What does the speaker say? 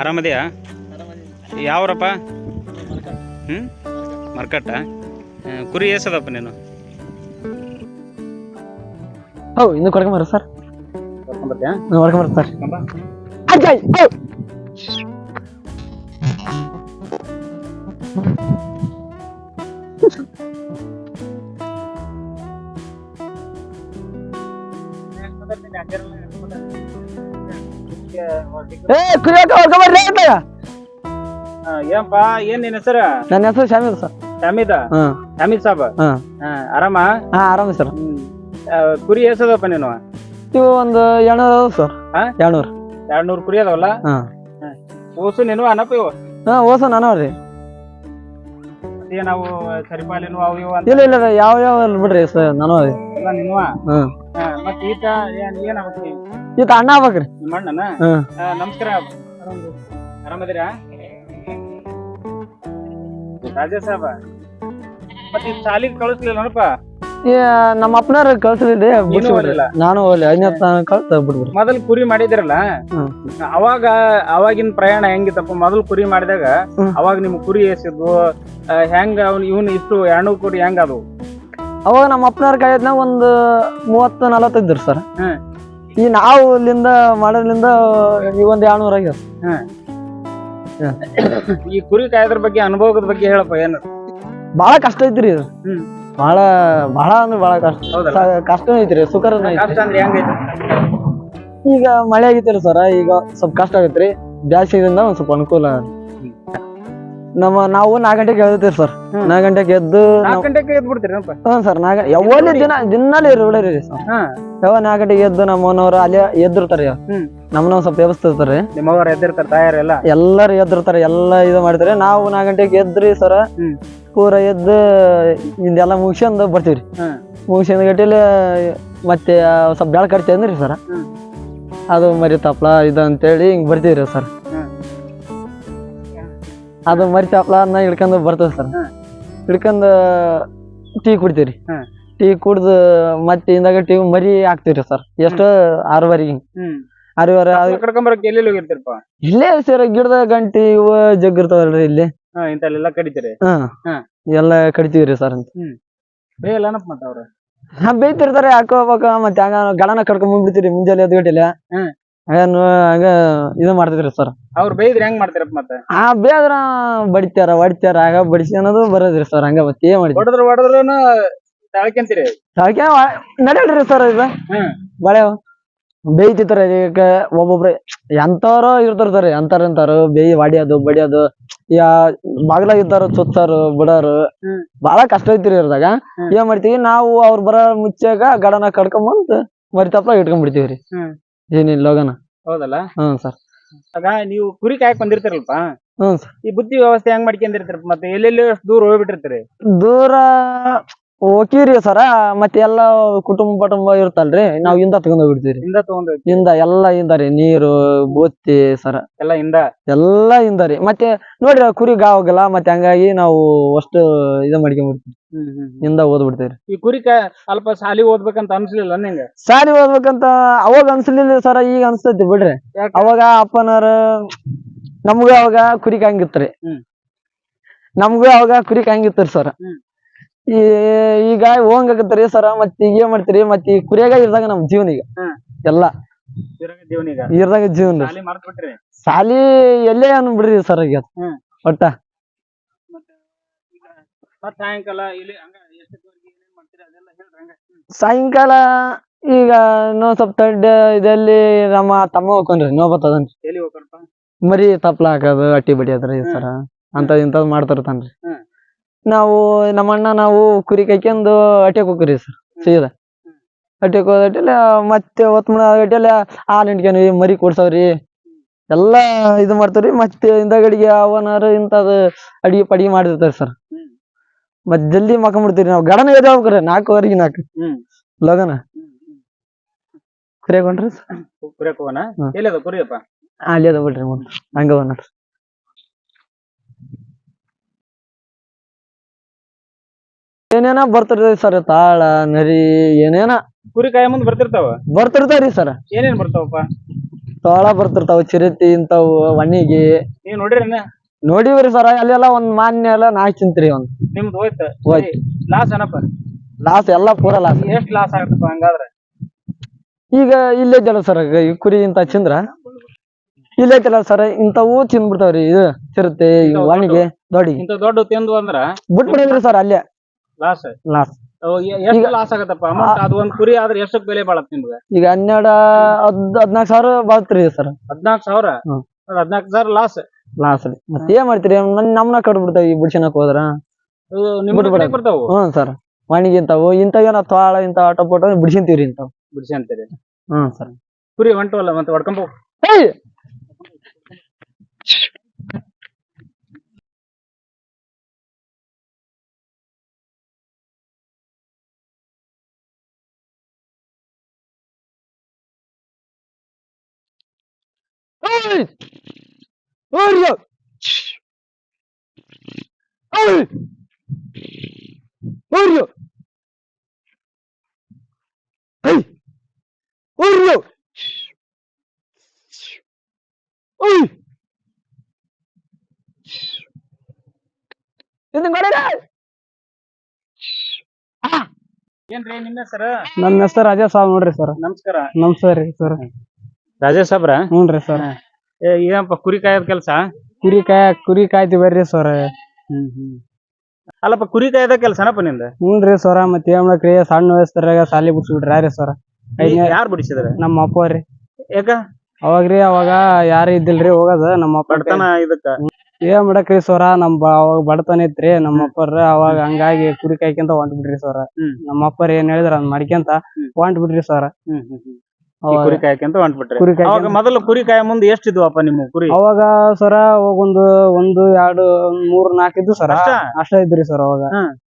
ಆರಾಮದೆಯಾ? ಯಾವ್ರಪ್ಪ? ಹ್ಞೂ ಮರ್ಕಟ್ಟ. ಕುರಿ ಎಸದಪ್ಪ ನೀನು? ಹೌ ಇನ್ನು ಕೊಡ್ಕೊಂಬರ ಸರ್. ಹೊಡ್ಕೊಂಬರ ಸರ್. ಅಜ್ಜಾಯ್ ಹೌ. ಏ ಕುರಿಯಾಕ ಹೊಡ್ಕೊಂಬರ್ರಿ ಏನಪ್ಪ ಏನ್ ನಿನ್ ಹೆಸರು? ನನ್ನ ಹೆಸರು ಶಾಮೀಲ್ ಸರ್. ಶಾಮಿದ? ಹಾಂ. ಶಾಮಿದ್ ಸಾಬ್? ಹಾ. ಆರಾಮ? ಹಾಂ ಆರಾಮ ಸರ್. ಕುರಿ ಎಸದಪ್ಪ ನೀನು? ಇವು ಒಂದು ಎರಡ್ನೂರು ಅದಾವ ಸರ್. ಹಾ? ಎರಡ್ನೂರು. ಎರಡ್ ನೂರು ಕುರಿ ಅದಾವಲ್ಲ? ಹಾಂ. ಓಸು ನೀನು ಅನಪ್ಪ ಇವು? ಹಾ ಓಸ ನಾನು ರೀ ಅದೇ ನಾವು ಅವು ಇವು ಅಂತ? ಇಲ್ಲ ಇಲ್ಲ ಯಾವ ಯಾವ ಇಲ್ಲ ಬಿಡ್ರಿ ಸರ್ ನಾನು ರೀ ಎಲ್ಲ ಹಾ. ಮತ್ತ ಈತ ಏನ್ ಏನಾಗುತ್ತೆ? ಈತ ಅಣ್ಣ ಆಗ್ಬೇಕ್ರಿ. ನಿಮ್ಮ ಅಣ್ಣನ ಹ್ಮ್ ಆ, ನಮಸ್ಕಾರ. ಆರಾಮದಿರಾ ಸಾಬ. ಮತ್ತೆ ಈ ಶಾಲಿಗೆ ಕಳಿಸ್ಲಿಲ್ಲ ನೋಡಪ್ಪ. ಈ ನಮ್ಮ ಅಪ್ಪನವ್ರ ಕಳ್ಸಲಿಲ್ಲ ನೀನು ಹೋಗ್ಲಿಲ್ಲ? ನಾನು ಹೋಗ್ಲಿ ಐದನೇ ಕಳ್ಸ ಬಿಟ್ಬಿಡ್ರಿ ಮೊದಲ್ ಕುರಿ ಮಾಡಿದಿರಲ್ಲ ಹ್ಮ್. ಅವಾಗ ಅವಾಗಿನ ಪ್ರಯಾಣ ಹೆಂಗಿತ್ತಪ್ಪ? ಮೊದಲ್ ಕುರಿ ಮಾಡಿದಾಗ ಹ್ಮ್. ಅವಾಗ ನಿಮ್ ಕುರಿ ಎಸಿದ್ವು ಆ, ಹೆಂಗ ಅವ್ನು ಇವನ್ ಇಷ್ಟು ಎರಡು ಕುರಿ ಹೆಂಗ ಅದು ಅವಾಗ ನಮ್ಮ ಅಪ್ಪನವ್ರ ಕಾಯತ್ನಾಗ ಒಂದು ಮೂವತ್ತು ನಲವತ್ತೈದ್ರು ಸರ್. ಹ್ಮ್. ಈ ನಾವು ಇಲ್ಲಿಂದ ಮಾಡೋದ್ರಿಂದ ಈ ಒಂದ್ ಎರಡ್ನೂರ ಆಗ್ಯಾವ. ಈ ಕುರಿ ಕಾಯೋದ್ರ ಬಗ್ಗೆ ಅನುಭವದ ಬಗ್ಗೆ ಹೇಳಪ್ಪ ಏನ? ಬಹಳ ಕಷ್ಟ ಐತ್ರಿ ಇದು. ಹ್ಮ್. ಬಹಳ ಬಾಳ ಅಂದ್ರೆ ಬಹಳ ಕಷ್ಟ. ಹೌದಲ್ಲ? ಸ- ಕಷ್ಟ ಐತ್ರಿ ಸುಖರ ಕಷ್ಟ ಅಂದ್ರೆ ಹೆಂಗೈತೆ ಈಗ ಮಳೆ ಆಗಿತ್ತಲ್ಲ ಸರ್ ಈಗ ಸ್ವಲ್ಪ ಕಷ್ಟ ಆಗತ್ರಿ. ಬ್ಯಾಸಿಗಿಂದ ಒಂದ್ ಸ್ವಲ್ಪ ಅನುಕೂಲ ನಮ್ಮ ನಾವು ನಾಲ್ಕು ಗಂಟೆಗೆ ಎಳ್ತೀವಿ ಸರ್. ನಾಲ್ಕು ಗಂಟೆಗೆ ಎದ್ದು ನಾಲ್ಕು ಗಂಟೆಗೆ ಎದ್ದು ಬಿಡ್ತೀರಪ್ಪ ಹ್ಞೂ ಸರ್ ನಾಲ್ಕು ಯಾವಲ್ಲಿ ದಿನ ದಿನಾಲಿ ಸರ್. ಯಾವ ನಾಲ್ಕು ಗಂಟೆಗೆ ಎದ್ದು ನಮ್ಮನವ್ರು ಅಲ್ಲೇ ಎದ್ದಿರ್ತಾರೆ. ನಮ್ಮನವ್ ಸ್ವಲ್ಪ ವ್ಯವಸ್ಥಿರ್ತಾರೆ ನಿಮ್ಮವ್ರು ಎದ್ದಿರ್ತಾರೆ ತಾಯಾರೆಲ್ಲ ಎಲ್ಲರೂ ಎದ್ದಿರ್ತಾರೆ ಎಲ್ಲ ಇದು ಮಾಡ್ತಾರೆ. ನಾವು ನಾಲ್ಕು ಗಂಟೆಗೆ ಎದ್ರಿ ಸರ. ಪೂರ ಎದ್ದು ಇದೆಲ್ಲ ಮುಗಿಸ್ಕೊಂಡು ಬರ್ತೀವಿ ರೀ. ಮುಗಿಸ್ಕೊಂಡು ಗಟ್ಟಿಲಿ ಮತ್ತೆ ಸ್ವಲ್ಪ ಬೆಳಕು ಕಟ್ತೀವಿ ಅಂದ್ರಿ ಸರ್. ಅದು ಮರಿ ತಪ್ಲ ಇದು ಅಂತೇಳಿ ಹಿಂಗೆ ಬರ್ತೀವಿ ರೀ ಸರ್. ಅದು ಮರಿ ತಪ್ಲ ಅದನ್ನ ಹಿಡ್ಕೊಂಡು ಬರ್ತದೆ ಸರ್. ಹಿಡ್ಕೊಂಡು ಟೀ ಕುಡಿತೀವಿ ರೀ ಟೀ ಕುಡ್ದು ಮತ್ತೆ ಹಿಂದಾಗ ಟೀ ಮರಿ ಹಾಕ್ತೀವಿ ರೀ ಸರ್ ಎಷ್ಟು ಆರೂವರೆ ಎಲ್ಲೆಲ್ಲಿ ಹೋಗಿರ್ತೀರಪ್ಪ? ಇಲ್ಲೇ ಸರ್ ಗಿಡದ ಗಂಟಿ ಇವ ಜಗ್ ಇರ್ತಾವಲ್ರಿ ಇಲ್ಲಿ. ಇಂಥಲ್ಲೆಲ್ಲ ಕಡಿತೀರಿ? ಹಾ. ಎಲ್ಲ ಕಡಿತೀವಿ ರೀ ಸರ್ ಅಂತ ಬೇಯಲ್ಲನಪ್ಪ ಮತ್ತ ಅವ್ರು? ಹಾ ಬೇಯ್ತಿರ್ತಾರೆ ಹಾಕೋಬೇಕ ಮತ್ತೆ ಹಂಗ ಗಡನ ಕಡ್ಕೊಂಡ್ ಮುಂಜಾನೆ ಎದ್ದು ಗಟ್ಟಿಲ್ಲ ಹ್ಮ್. ಹಂಗ ಇದು ಮಾಡ್ತಿದ್ರಿ ಸರ್ ಅವ್ರು ಬೇಯ್ದ್ರೆ ಹೆಂಗ್ ಮಾಡ್ತಿರಪ್ಪ ಮತ್ತೆ? ಆ ಬೇದ್ರ ಬಡಿತಾರ ಹೊಡಿತಾರ ಆಗ ಬಡಿಸಿ ಅನ್ನೋದು ಬರೋದ್ರಿ ಸರ್ ಹಂಗ ಮತ್ತೆ ಏನ್ ಮಾಡಿ ಹೊಡೆದ್ರ ಹೊಡೆದ್ರನು ತಾಳ್ಕೊಂತೀರಿ ಅದಕ್ಕೆ ನಡಲ್ರಿ ಸರ್ ಇದು ಹ್ಮ್. ಬಳೆ ಬೇಯ್ತಿರ್ತಾರ ಈಗ ಒಬ್ಬೊಬ್ರು ಎಂತವ್ರು ಸರ್ ಎಂತಾರ ಅಂತಾರ ಬೇಯ್ ಹೊಡಿಯೋದು ಬಡಿಯೋದು ಯಾ ಬಾಗ್ಲಾಗ ಇದ್ದಾರ ಚುಚ್ಚಾರು ಬಿಡೋರು. ಹ್ಮ್. ಬಾಳ ಕಷ್ಟ ಐತ್ರಿ ಇರ್ದಾಗ ಹ್ಮ್. ಏನ್ ಮಾಡ್ತೀವಿ? ನಾವು ಅವ್ರ ಬರ ಮುಚ್ಚಾಗ ಗಡನ ಕಡ್ಕೊಂಬಂದ್ ಮರಿ ಇಟ್ಕೊಂಡ್ಬಿಡ್ತೀವ್ರಿ. ಇಟ್ಕೊಂಡ್ಬಿಡ್ತೀವಿ ರೀ ಹ್ಮ್. ಏನಿಲ್ಲ ಲೋಗನ. ಹೌದಲ್ಲ? ಹ್ಮ್ ಸರ್. ಆಗ ನೀವು ಕುರಿ ಕಾಯಕ್ ಬಂದಿರ್ತಿರಲ್ಪ ಸರ್. ಈ ಬುದ್ಧಿ ವ್ಯವಸ್ಥೆ ಹೆಂಗ್ ಮಾಡ್ಕೊಂಡಿರ್ತೀರ ಮತ್ತೆ ಎಲ್ಲೆಲ್ಲಿ ಅಷ್ಟು ದೂರ ಹೋಗ್ಬಿಟ್ಟಿರ್ತೀರಿ? ದೂರ ಹೋಗಿರಿ ಸರ? ಮತ್ತೆ ಎಲ್ಲ ಕುಟುಂಬ ಪಟುಂಬ ಇರ್ತಲ್ರಿ ನಾವ್ ಇಂದ ತಗೊಂಡ್ ಹೋಗ್ಬಿಡ್ತೀವಿ ಹಿಂದ ತಗೊಂಡ್ ಹೋಗಿ ಇಂದ ಎಲ್ಲ ಇಂದ ರೀ. ನೀರು ಬೋತಿ ಸರ. ಎಲ್ಲ ಹಿಂದ ಎಲ್ಲ ಇಂದ ರೀ. ಮತ್ತೆ ನೋಡ್ರಿ ಕುರಿ ಗಾವಾಗಲ್ಲ ಮತ್ತೆ ಹಂಗಾಗಿ ನಾವು ಅಷ್ಟು ಇದ ಮಾಡ್ಕೊಂಡ್ಬಿಡ್ತೀವಿ ಹಿಂದ. ಇಂದ ಓದ್ಬಿಡ್ತೀವಿ ಈ ಕುರಿ ಸ್ವಲ್ಪ ಶಾಲಿ ಸಾಲಿ ಓದ್ಬೇಕಂತ ಅನ್ಸ್ಲಿಲ್ಲ ನಿಂಗ? ಸಾಲಿ ಓದ್ಬೇಕಂತ ಅವಾಗ ಅನ್ಸ್ಲಿಲ್ಲ ಸರ ಈಗ ಅನ್ಸ್ತೈತಿ ಬಿಡ್ರಿ. ಯಾಕ? ಅವಾಗ ಅಪ್ಪನವ್ರ ನಮ್ಗ ಅವಾಗ ಕುರಿ ಕಾಯಂಗಿತ್ರಿ. ಹ್ಮ್. ನಮ್ಗೂ ಅವಾಗ ಕುರಿ ಕಾಯಂಗಿತ್ರಿ ಸರ್. ಹ್ಮ್. ಈ ಈಗ ಹೋಗಂಗಾಗತ್ರಿ ಸರ ಮತ್ ಈಗ ಏನ್ ಮಾಡ್ತೀರಿ ಮತ್ ಈ ಕುರಿಯಾಗ ಇರ್ದಾಗ ನಮ್ ಜೀವನ ಈಗ ಎಲ್ಲಾ. ಇರ್ದಾಗ ಜೀವನ. ಸಾಲಿ ಎಲ್ಲೇ ಅನ್ ಅನ್ಬಿಡ್ರಿ ಸರ್ ಈಗ. ಒಟ್ಟ. ಸಾಯಂಕಾಲ ಈಗ ನೋ ಸ್ವಲ್ಪ ತಡ್ಡ ಇದಲ್ಲಿ ನಮ್ಮ ತಮ್ಮ ಹೋಗ್ಕೊಂಡ್ರಿ ನೋ ಬರ್ತದನ್ರಿ ಮರಿ ತಪ್ಲ ಹಾಕೋದು ಅಟ್ಟಿ ಬಡಿಯೋದ್ರಿ ಸರ. ಅಂತ ಇಂಥದ್ ಮಾಡ್ತಿರ್ತಾನ್ರಿ. ನಾವು ನಮ್ಮ ಅಣ್ಣ ನಾವು ಕುರಿ ಕಾಯ್ಕೊಂಡು ಅಟ್ಯಾಕ್ ಹೋಗ್ರಿ ಸರ್ ಸೀದಾ. ಅಟ್ಯಾಕ್ ಹೋದಟ್ಟಿಲ್ಲ ಮತ್ತೆ ಹೊತ್ ಮುಣ ಗಟ್ಟಿಲ್ಲ ಹಾಲು ಹಿಂಡ್ಕೊಂಡ್ವಿ ಮರಿ ಕೊಡ್ಸವ್ರಿ. ಎಲ್ಲಾ ಇದು ಮಾಡ್ತಾವ್ರಿ ಮತ್ತೆ ಹಿಂದಗಡಿಗೆ ಅವನಾರು ಇಂಥದ್ದು ಅಡಿಗೆ ಪಡಿಗೆ ಮಾಡಿರ್ತಾರೆ ಸರ್. ಮತ್ತೆ ಮತ್ ಜಲ್ದಿ ಮಕ್ಕೊಂಬಿಡ್ತೀವಿ ನಾವು. ಗಡನ ಎದ್ದೇಳ್ಬೇಕ್ರಿ ನಾಲ್ಕುವರೆಗೆ ನಾಲ್ಕು. ಲಗನ? ಕುರಿಯಾಕೊಂಡ್ರಿ. ಕುರಿಯಪ್ಪ ಅಲ್ಲಿ ಅದ ಬಿಡ್ರಿ ಮುಂದ್ ಹಂಗ ನೋಡ್ರಿ. ಏನೇನ ಬರ್ತಿರ್ತೈತಿ ಸರ್? ತಾಳ ನರಿ ಏನೇನ? ಕುರಿ ಕಾಯ ಮುಂದ್ ಬರ್ತಿರ್ತಾವ? ಬರ್ತಿರ್ತಾವ್ರಿ ಸರ್. ಏನೇನ್ ಬರ್ತಾವಪ್ಪ? ತಾಳ ಬರ್ತಿರ್ತಾವ ಚಿರತಿ ಇಂತಾವು ಒಣಿಗಿ ನೀವ್ ನೋಡ್ರಿ ನೋಡಿವ್ರಿ ಸರ್ ಅಲ್ಲೆಲ್ಲ ಒಂದ್ ಮಾನ್ಯ ಎಲ್ಲ ನಾ ಚಿಂತ್ರಿ ಒಂದ್. ನಿಮ್ದು ಹೋಯ್ತು. ಹೋಯ್ತು. ಲಾಸ್ ಏನಪ್ಪ? ಲಾಸ್ ಎಲ್ಲಾ ಪೂರ ಲಾಸ್. ಎಷ್ಟ್ ಲಾಸ್ ಆಗತ್ತಪ್ಪ ಹಂಗಾದ್ರೆ? ಈಗ ಇಲ್ಲೇ ಜಲ ಸರ್ ಈ ಕುರಿ ಇಂತ ಚಿಂದ್ರ ಇಲ್ಲೇ ಜಲ ಸರ್ ಇಂತವೂ ತಿಂದ್ಬಿಡ್ತಾವ್ರಿ ಇದು ಚಿರತೆ ಈ ದೊಡ್ಡ ಒಣಗಿ ಇಂತ ದೊಡ್ಡ. ತಿಂದು ಅಂದ್ರ? ಬಿಟ್ಬಿಡಿದ್ರಿ ಸರ್ ಅಲ್ಲೇ. ಲಾಸ್ ಲಾಸ್ ಎಷ್ಟು ಲಾಸ್ ಆಗತ್ತಪ್ಪ? ಅಮೌಂಟ್ ಅದು ಒಂದ್ ಕುರಿ ಆದ್ರೆ ಎಷ್ಟಕ್ ಬೆಲೆ ಬಾಳತ್ ನಿಮ್ಗೆ? ಈಗ ಹನ್ನೆರಡ ಹದ್ ಹದ್ನಾಲ್ಕು ಸಾವಿರ ಬಾಳ್ತ್ರಿ ಸರ್. ಹದ್ನಾಲ್ಕು ಸಾವಿರ? ಹ್ಮ್. ಹದ್ನಾಲ್ಕು ಸಾವಿರ ಲಾಸ್ ಲಾಸ್ ರೀ. ಮತ್ತೆ ಏನ್ ಮಾಡ್ತೀರಿ? ನನ್ ನಮ್ನ ಕಟ್ಬಿಡ್ತಾವ ಈ ಬಿಡ್ಸಿನಕ್ ಹೋದ್ರ. ಹ್ಮ್. ಬರ್ತಾವು? ಹ್ಞೂ ಸರ್. ಒಣಗಿ ಇಂತಾವು ಇಂಥವೇನ ತೋಳ ಇಂತ ಆಟೋ ಪೋಟೋ ಬಿಡ್ಸಿಂತೀವ್ರಿ ಇಂತಾವ್ ಬಿಡ್ಸಿ ಅಂತೀರಿ ಹ್ಞೂ ಸರ್. ಕುರಿ ಹೊಂಟವಲ್ಲ ಮತ್ತೆ ಹೊಡ್ಕೊಂಬ. ಏನ್ರಿ ನಿಮ್ಮ ಹೆಸರು? ನನ್ನ ಹೆಸರು ರಾಜಾ ಸಾಬ್ ನೋಡ್ರಿ ಸರ್. ನಮಸ್ಕಾರ. ನಮಸ್ಕಾರ ರೀ ಸರ್. ರಾಜೇಶ್ ಸಾಬ್ರ? ಹ್ಞೂನ್ರಿ ಸರ್. ಏನಪ್ಪ ಕುರಿ ಕಾಯೋದ್ ಕೆಲ್ಸ? ಕುರಿ ಕಾಯ ಕುರಿ ಕಾಯ್ತಿ ಬರ್ರಿ ಸರ್. ಹ್ಮ್ ಹ್ಮ್. ಅಲ್ಲಪ್ಪ ಕುರಿ ಕಾಯ್ದ ಕೆಲ್ಸನಪ್ಪ ನಿಂದ? ಹ್ಞೂನ್ರಿ ಸರ ಮತ್ತೆ ಏನ್ ಕ್ರಿಯೆ ಸಣ್ಣ ವಯಸ್ಸರಾಗ ಸಾಲಿ ಬಿಡ್ಸ್ಬಿಟ್ರಿ ಸರ್. ಐದ್ನೇ- ಯಾರು ಬಿಡಿಸಿದ್ರ? ನಮ್ಮ ಅಪ್ಪ ರೀ. ಯಾಕ? ಅವಾಗ್ರಿ ಅವಾಗ ಯಾರು ಇದ್ದಿಲ್ರಿ ಹೋಗದ ನಮ್ಮ ಅಪ್ಪ ಬಡತನ ಇದಕ್ಕ. ಏನ್ ಮಾಡಕ್ರಿ ಸರ ನಮ್ ಬ- ಅವಾಗ ಬಡತನ ಇತ್ರಿ ನಮ್ಮ ಅಪ್ಪರ ಅವಾಗ ಹಂಗಾಗಿ ಕುರಿ ಕಾಯ್ಕೊಂತ ಹೊಂಟ್ ಬಿಡ್ರಿ ಸರ್. ಹ್ಮ್. ನಮ್ಮ ಅಪ್ಪರ್ ಏನ್ ಹೇಳಿದ್ರ ಅದ್ ಮಾಡ್ಕೊಂತ. ಹೊಂಟ್ ಬಿಡ್ರಿ ಸರ್. ಹ್ಮ್ ಹ್ಮ್ ಹ್ಮ್. ಈ ಕುರಿ ಕಾಯಕಂತ ಹೊಂಟ್ಬಿಟ್ರಿ ಕುರಿ ಅವಾಗ ಕಾಯ್ಕೊಂತ ಮೊದಲು ಕುರಿ ಕಾಯ ಮುಂದೆ ಎಷ್ಟಿದ್ವಪ್ಪ ನಿಮ್ಮ ಕುರಿ? ಅವಾಗ ಸರ ಅವಾಗ ಒಂದು ಒಂದು ಎರಡು ಮೂರ್ ನಾಲ್ಕು ಇದ್ದು ಸರ. ಅಷ್ಟ? ಅಷ್ಟ ಇದ್ರಿ ಸರ್ ಅವಾಗ. ಹ್ಮ್.